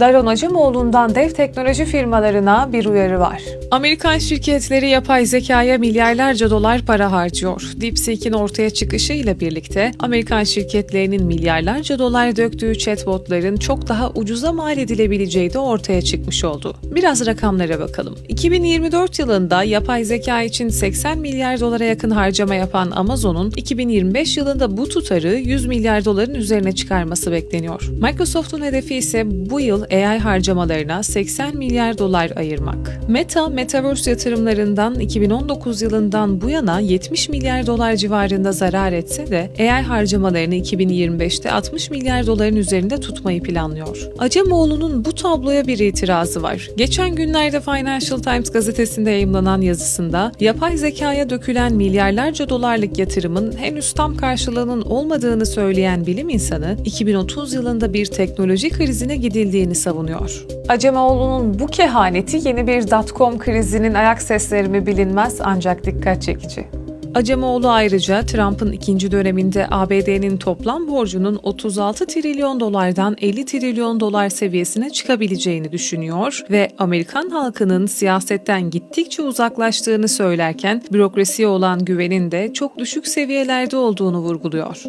Daron Acemoğlu'ndan dev teknoloji firmalarına bir uyarı var. Amerikan şirketleri yapay zekaya milyarlarca dolar para harcıyor. DeepSeek'in ortaya çıkışı ile birlikte Amerikan şirketlerinin milyarlarca dolar döktüğü chatbotların çok daha ucuza mal edilebileceği de ortaya çıkmış oldu. Biraz rakamlara bakalım. 2024 yılında yapay zeka için 80 milyar dolara yakın harcama yapan Amazon'un 2025 yılında bu tutarı 100 milyar doların üzerine çıkarması bekleniyor. Microsoft'un hedefi ise bu yıl AI harcamalarına 80 milyar dolar ayırmak. Meta, Metaverse yatırımlarından 2019 yılından bu yana 70 milyar dolar civarında zarar etse de AI harcamalarını 2025'te 60 milyar doların üzerinde tutmayı planlıyor. Acemoğlu'nun bu tabloya bir itirazı var. Geçen günlerde Financial Times gazetesinde yayımlanan yazısında yapay zekaya dökülen milyarlarca dolarlık yatırımın henüz tam karşılığının olmadığını söyleyen bilim insanı 2030 yılında bir teknoloji krizine gidildiğini savunuyor. Acemoğlu'nun bu kehaneti yeni bir dotcom krizinin ayak sesleri mi bilinmez ancak dikkat çekici. Acemoğlu ayrıca Trump'ın ikinci döneminde ABD'nin toplam borcunun 36 trilyon dolardan 50 trilyon dolar seviyesine çıkabileceğini düşünüyor ve Amerikan halkının siyasetten gittikçe uzaklaştığını söylerken bürokrasiye olan güvenin de çok düşük seviyelerde olduğunu vurguluyor.